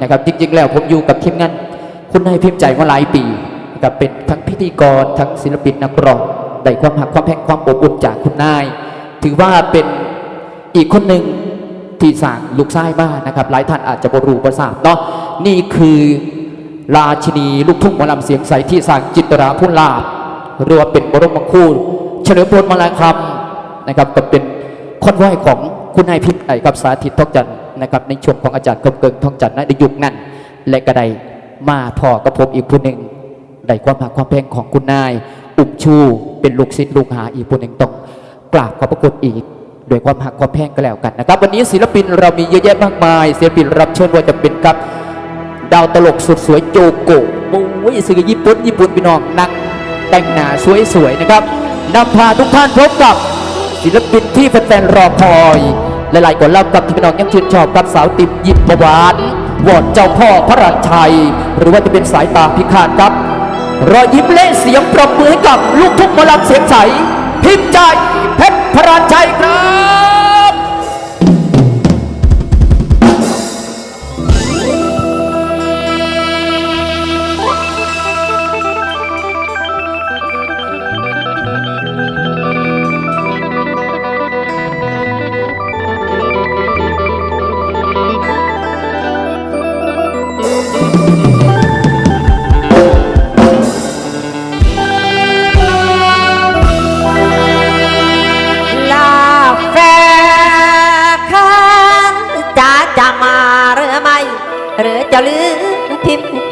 นะครับจริงๆแล้วผมอยู่กับทีมงานคุณนายพิมพ์ใจมาหลายปีนะครับเป็นทั้งพิธีกรทั้งศิลปินนักร้องได้ความหักความแพงความอบอุ่นจากคุณนาย ถือว่าเป็นอีกคนหนึ่งที่สั่งลูกไส้บ้านนะครับ หลายท่านอาจจะบรูประสาทเนาะนี่คือราชินีลูกทุ่งหมอลำเสียงใสที่สั่งจิตราพุ่นลาภหรือว่าเป็นบรมครูเฉลิมพลมาลาคำนะครับก็เป็นคนวอยของคุณนายพิมพ์ใจกับสาธิตทองจันทร์ นะครับในช่วงของอาจารย์กำเกิงทองจันทร์ในยุคนั้น และก็ได้มาพอกับผมอีกผู้หนึ่งได้ความหักความแพงของคุณนาย อุบชูเป็นลูกศิษย์ลูกหาอีกผู้หนึ่งต้องกราบขอบพระคุณอีกด้วยความหักความแพงก็แล้วกันนะครับ วันนี้ศิลปินเรามีเยอะแยะมากมายศิลปินรับเชิญว่าจะเป็นครับ ดาวตลกสุดสวยโจโกะโอ้ยสื่อญี่ปุ่นญี่ปุ่นพี่น้องนั่งแต่งหน้าสวยๆนะครับนำพาทุกท่านพบกับศิลปินที่แฟนๆรอคอย หลายๆคนเล่ากับที่พี่น้องยังชื่นชอบกับสาวติบยิบหวานวอดเจ้าพ่อพระราชัย หรือว่าจะเป็นสายตาพิฆาตครับรอยยิ้มเละเสียงปรบมือให้กับลูกทุ่งมอลำเสียงใสพิมพ์ใจเพชรพระราชัยครับ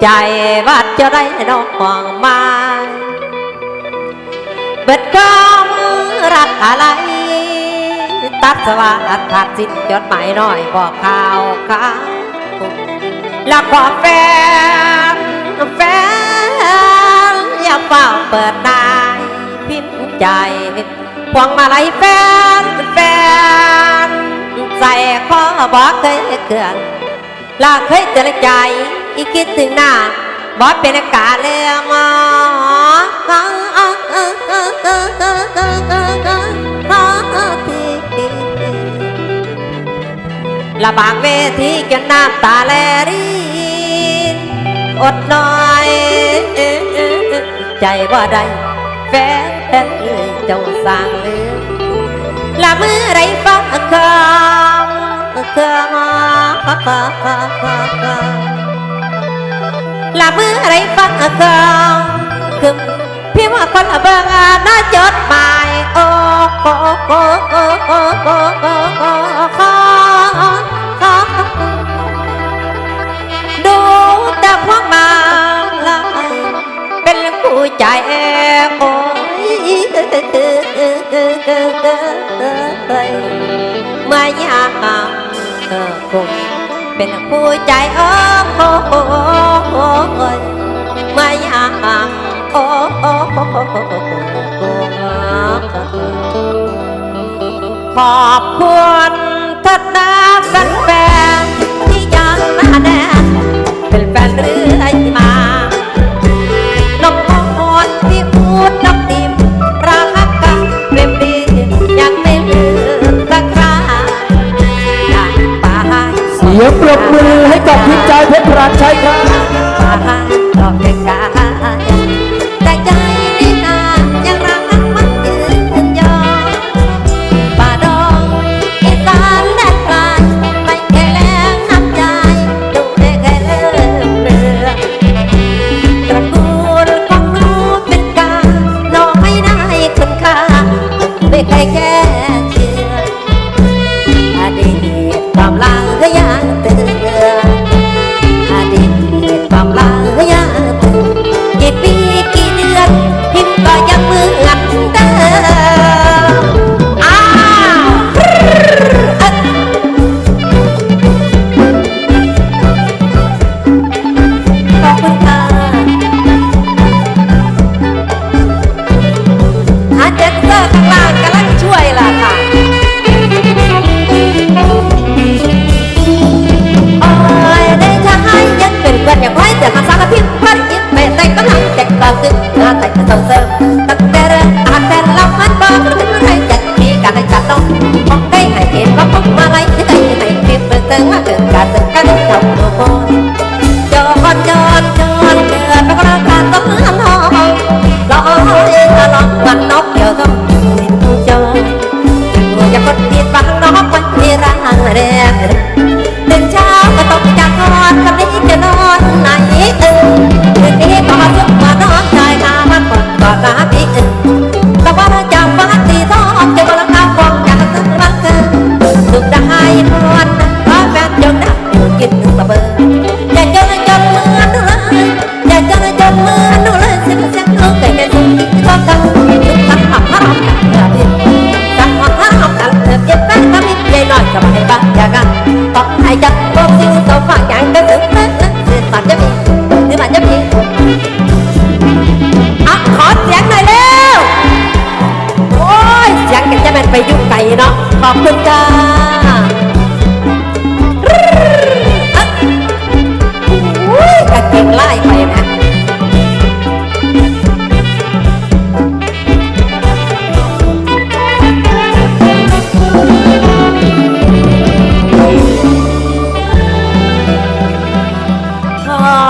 ใจว่าจะได้น้องห่วงมาเบิดกำรักอะไร ตัดสวัสดิ์ขาดสิ้นจดหมายน้อยบอกข่าวข่าวแล้วก็แฟนแฟนอย่าเฝ้าเปิดนายพิมพ์ใจพวงมาลัยแฟนแฟนใส่ข้อบอกเคยเกินลาเคยเตือนใจ อีกคิดถึงหน้าบอกเป็นอากาศเลยมอละบางเวทีจนน้ำตาแลรินอดน้อย ใจว่าได้แฟนเอ้ยจ้าสร้างเลือละมือไรฟังคำคำ ละเมื่อไรฟังคำคือพี่ว่าคนละเบิ่งานน่าจดหมายโอ้โอ้ เป็นผู้ใจโอ้โหมายามโอ้โหขอบคุณทัดนากัน มือให้กับพิมพ์ใจเพชรพระราชัยครับป่าให้ดอกแก่กา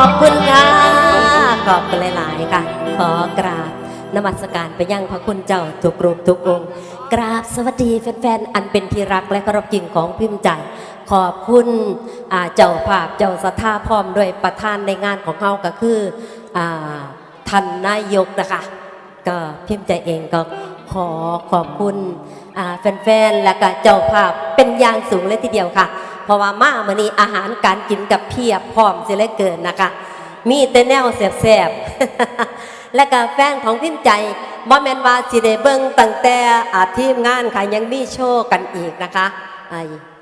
อบคุณค่ะ ขอบคุณหลาย ๆ ค่ะ ขอกราบนมัสการไปยังพระคุณเจ้าทุกรูปทุกองค์ กราบสวัสดีแฟน ๆ อันเป็นที่รักและเคารพยิ่งของพิมพ์ใจ ขอบคุณเจ้าภาพเจ้าสถาพร้อมด้วยประธานในงานของเขาก็คืออท่านนายกนะคะ ก็พิมพ์ใจเองก็ขอขอบคุณแฟน ๆ และก็เจ้าภาพเป็นอย่างสูงเลยทีเดียวค่ะ เพราะว่ามามื่อนี้อาหารการกินกับเพียบพร้อมสียเหลือเกินนะคะ มีแต่แนวแสบๆและก็แฟนของพิมใจบ่แมนว่าสิได้เบิ่งตั้งแต่อาทีมงานค่ะยังมีโชว์กันอีกนะคะไอ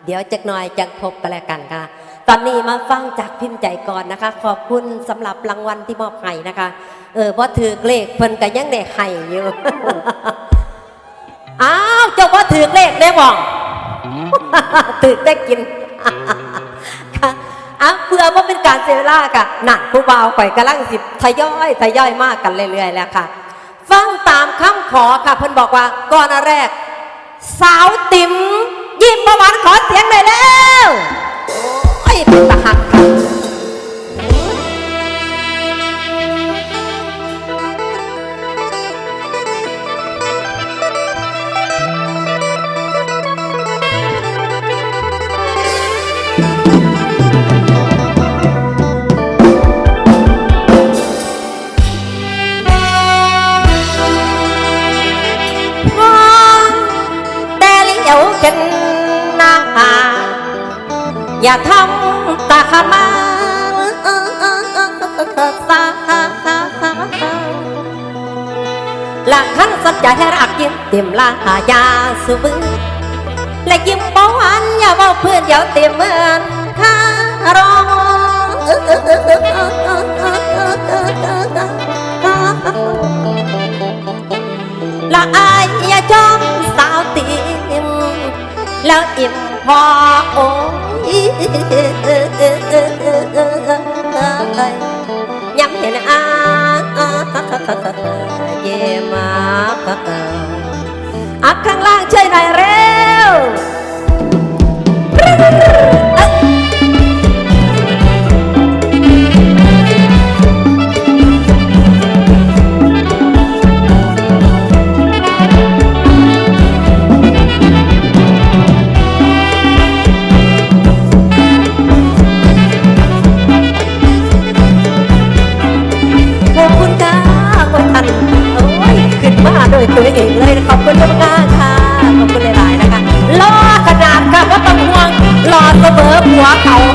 เดี๋ยวจักหน่อยจะพบกันแล้วกันค่ะ ตอนนี้มาฟังจากพิมพ์ใจก่อนนะคะ ขอบคุณสำหรับรางวัลที่มอบให้นะคะ เออพอถือเลขเพิ่นก็ยังได้ให้อยู่ อ้าวเจ้าว่าถือเลขได้บ่ถือได้กิน ค่ะอะเพื่อว่าเป็นการเสียเวลาค่ะหนักผู้บ่าวข่อยกำลังสิทยอยทยอยมากกันเรื่อยๆแล้วค่ะ ฟังตามคำขอค่ะเพิ่นบอกว่าก่อนอันแรก สาวติ๋มยิ้มประวันขอเสียงหน่อยแล้วโอ้ยเป็นตาหักค่ะ อย่าทำตาขมาสาหลักขันสัจจะให้รักยิ้มเต็มลาหายาสุบือและยิ้มเบาหวานอย่าเบาเพื่อนเดี๋ยวเต็มเหมือนข้ารองละอายอย่าจอมสาวติมแล้วอิ่มพอโอ้ ย้ำเห็นอาเย่มาอักข้างล่างช่วยหน่อยเร็ว มอหั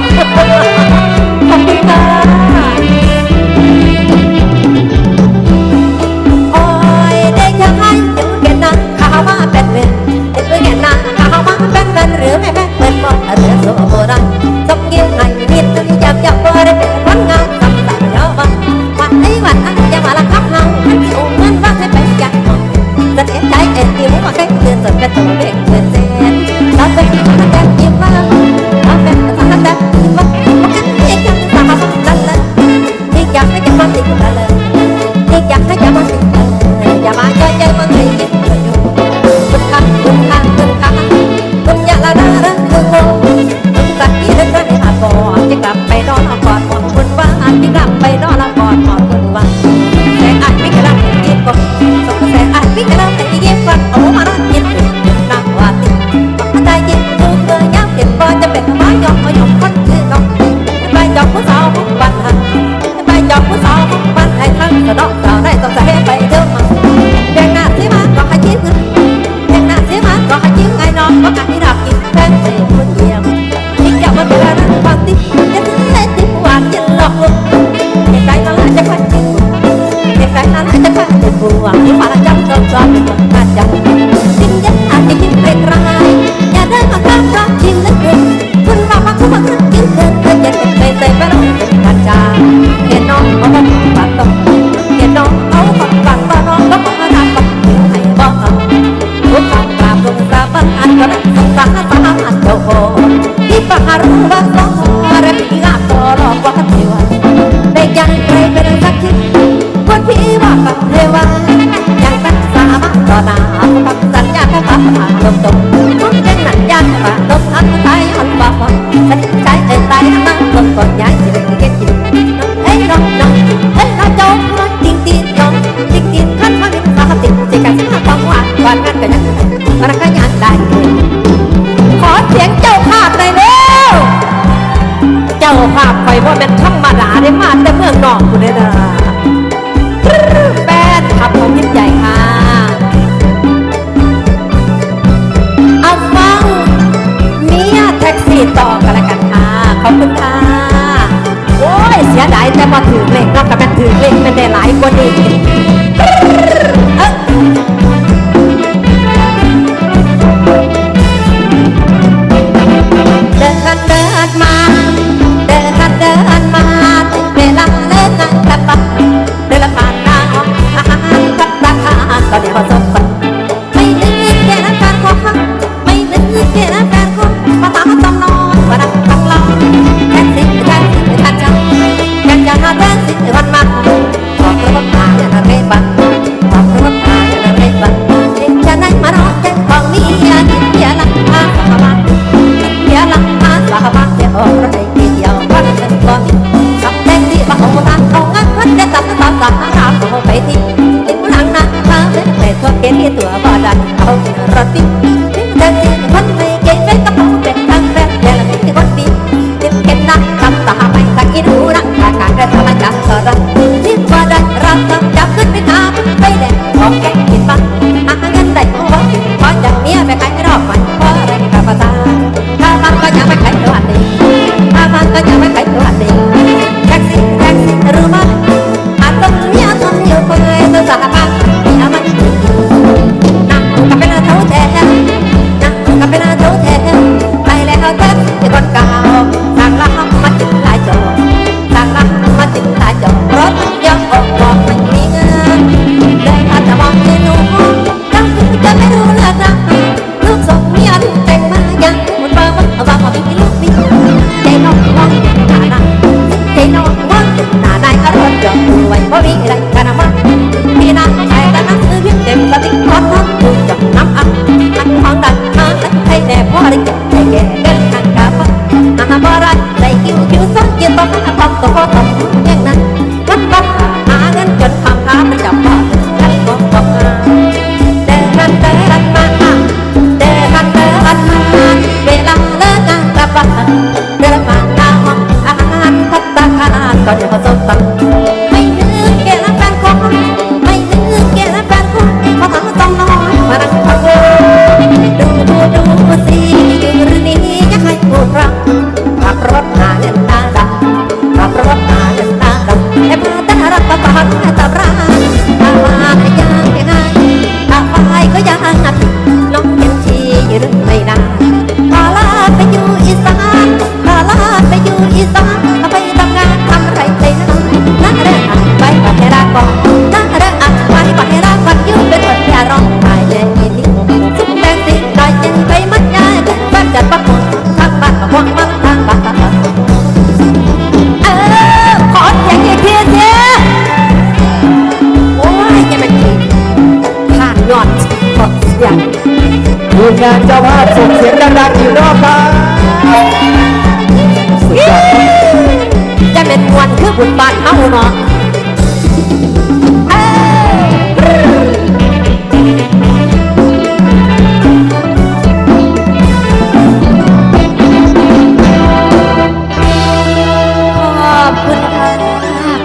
ทีงานเจ้าภาพส่งเสียงดังๆอีกรอบครับสุดยอจะเป็นมวนคือบุญบานเฮาเนาะ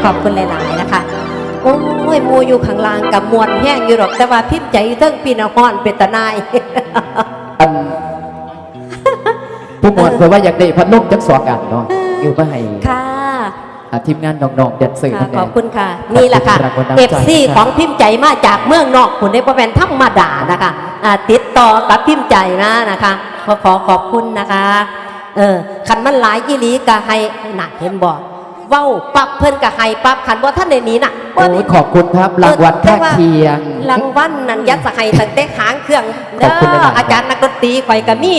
ขอบคุณหลายๆนะคะ โอ้ยมูอยู่ข้างล่างกับมวลแห้งอยู่หรอก แต่ว่าพิมพ์ใจเติ้งปีนอ่อนเป็นตะนาย ผู้หมวดเผื่อว่าอยากได้พัดลมจักสองอันเนาะอยู่ไปให้ค่ะอะทีมงานน้องๆเด็ดสื่อค่ะขอบคุณค่ะ นี่แหละค่ะเอฟซีของพิมพ์ใจมาจากเมืองนอกคุณได้ประเป็นธรรมดานะคะติดต่อกับพิมพ์ใจนะนะคะขอขอบคุณนะคะเออขันมันหลายยี่ลีกะให้หนักเห็นบอกเว้าปับเพิ่นกะให้ปับขันบ่ท่านในนี้น่ะโอ้ขอบคุณครับรางวัลข้าเทียงรางวัลนันยัดสะให้ตั้งแต่หางเครื่องเด้ออาจารย์นักดนตรีไฟกระมี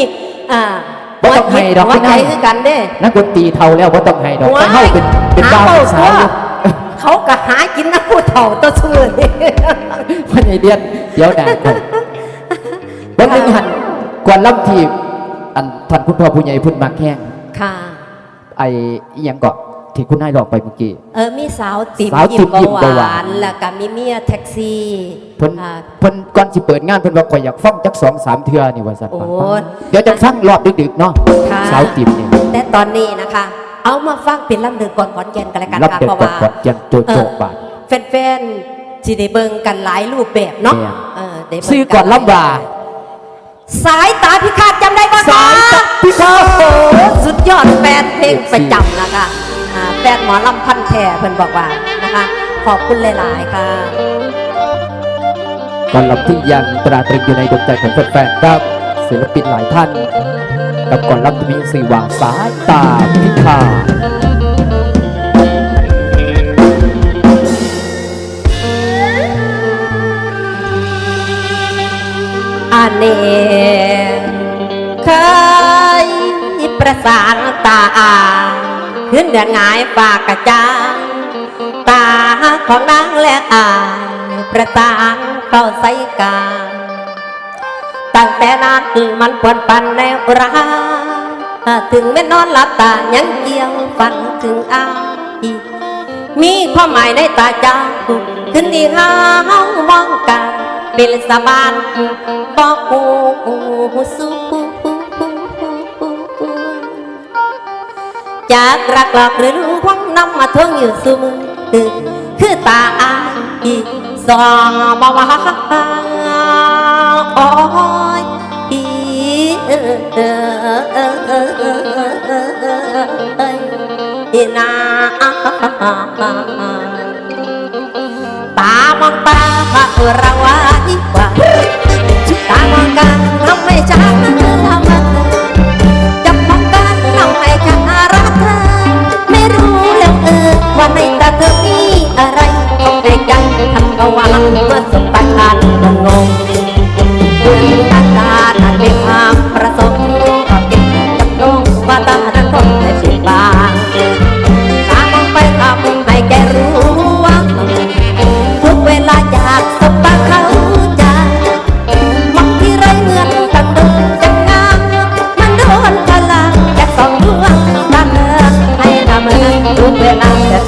อ่า ว่ต้องให้ดอกหัวใจคือกันเด้ นักดนตรีเท่าแล้วว่าต้องให้ดอกเฮาเป็นเป็นดาวสาวเขาก็หากินนักผู้เท่าตัวซื่อนี่พ่อใหญ่เดียนเดี๋ยวด่ากันบ่นึงหันกวนล่ำทีอันท่านพุทธพ่อผู้ใหญ่พุ่นมาแข้งค่ะไอ้ยังกาะ ที่คุณให้หลอกไปเมื่อกี้ เออมีสาวติ๋มสาวติ๋มยิมเบาหวาน แล้วก็มีเมียแท็กซี่เพิ่นเพิ่นก่อนสิเปิดงานเพิ่นบอกว่าอยากฟ้องจักสองสามเทื่อนี่ว่าซั่นโอ้เดี๋ยวจะฟังรอบดึกๆเนาะค่สาวติ๋มเนี่ย แต่ตอนนี้นะคะ เอามาฟังเป็นลำเดินก่อนขอนแก่นกันเลยกันค่ะเพราะว่าขอนแก่นโจโจบาทแฟนๆจีได้เบิ่งกันหลายรูปแบบเนาะเออได้เบิ่งซื้อก่อนลำบาสายตาพิฆาตจำได้ปะคะสายตัพิฆาตสุดยอดแฟนเพลงประจำนะคะ แฟนหมอลำพันแท่เพิ่นบอกว่านะคะ ขอบคุณหลาย ๆ ค่ะก่อนลำที่ยังตราตรึงอยู่ในดวงใจของแฟนๆครับศิลปินหลายท่านกับก่อนลำที่มีสีว่าสายตาพิฆาตอันนี้เคยประสานตาอา ขึ้นเดือนหงายฝากกระจางตาของนางและอายประสานเข้าใส่กางตั้งแต่นั้นมันปวนปันแนวราถึงแม่นอนหลับตายังเกี่ยวฝันถึงอายมีความหมายในตาเจ้าขึ้นที่ห้ามองกันเป็นสะบานบอกหูสู้ จากรักหลอกหรือรู้คว่านำมาทวงอยู่สูมือคือตาอายสองบ่ว่าโอ้ยอีนาตามองตาเราว่าดีกว่าตามองกันทำให้ฉันทำไม ในตาเธอมีอะไรต้องให้ใจทำเอาวังเมื่อสบตาทานงงงคุณตาตานั้นเป็นความประสงค์ก็เก็บจับน้องว่าตานั้นต้องให้สิบบางตามองไปทำให้แกรู้ว่าทุกเวลาอยากสบตาเขาใจมองที่ไรเหมือนกันโดนจังงามมันโดนพลังจากสองดวงตาเธอให้ทำเงินทุกเวลาจะ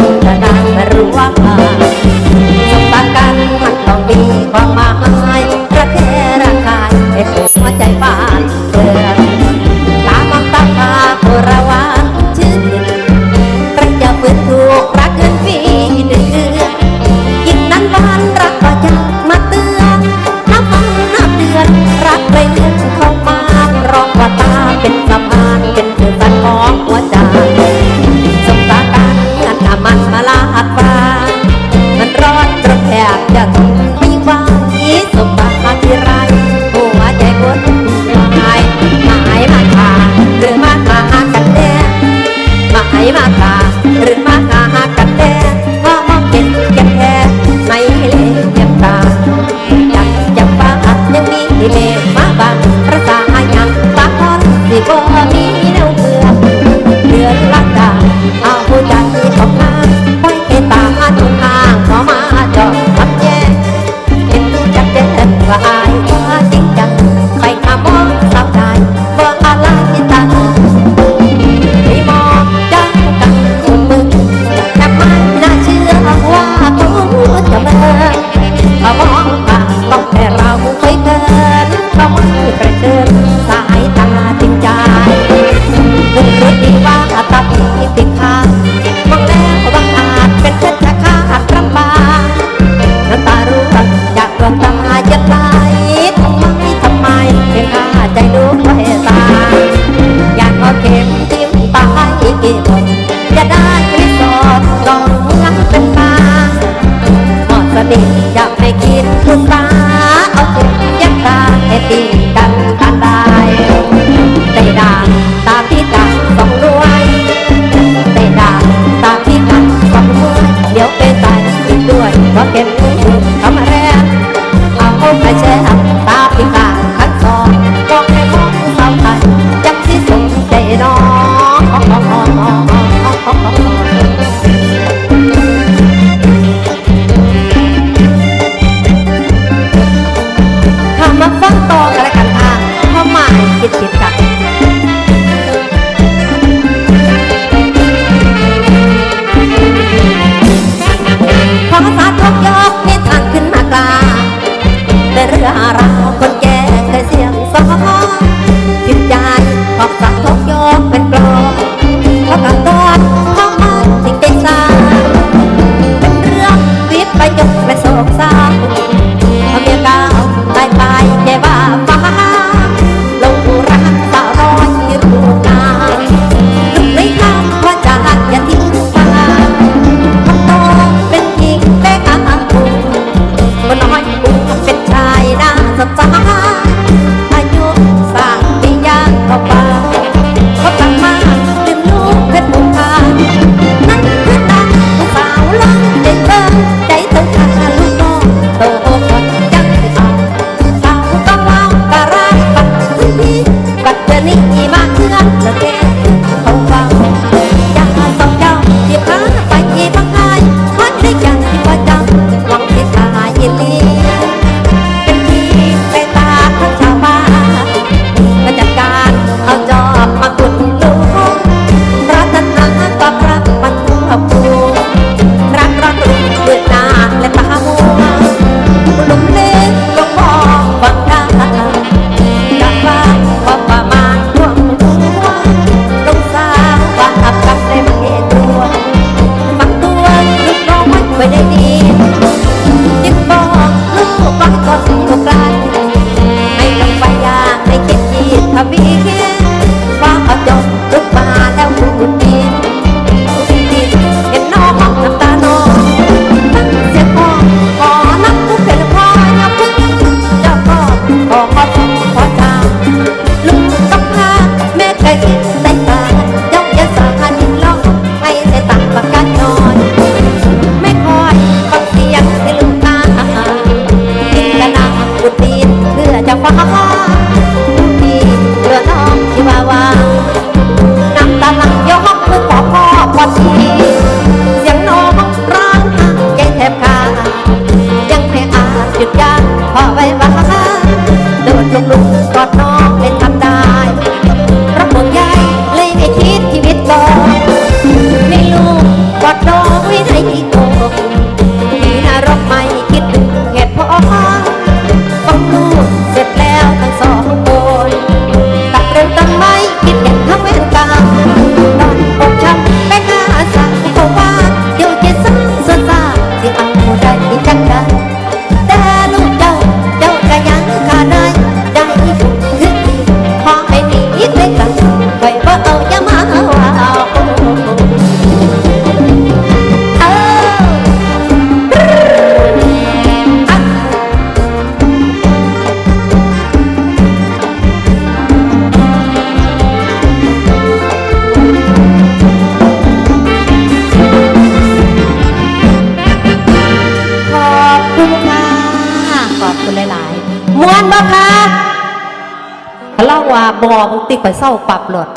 บอมึงติกไปเศร้าปรับหลด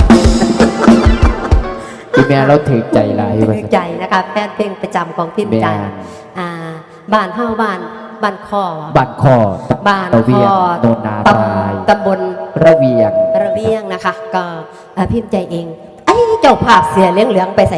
พี่แม่เราถือใจหลาถือใจนะคะแฟนเพลงประจำของพี่จันอ่าบ้านเฮาบ้านบ้านคอบ้านคอบ้านคอโนนาตายตำบลระเวียงระเวียงนะคะ ก็พิมพ์ใจเองไอ้เจ้าภาพเสียเลี้ยงเหลืองไปใส่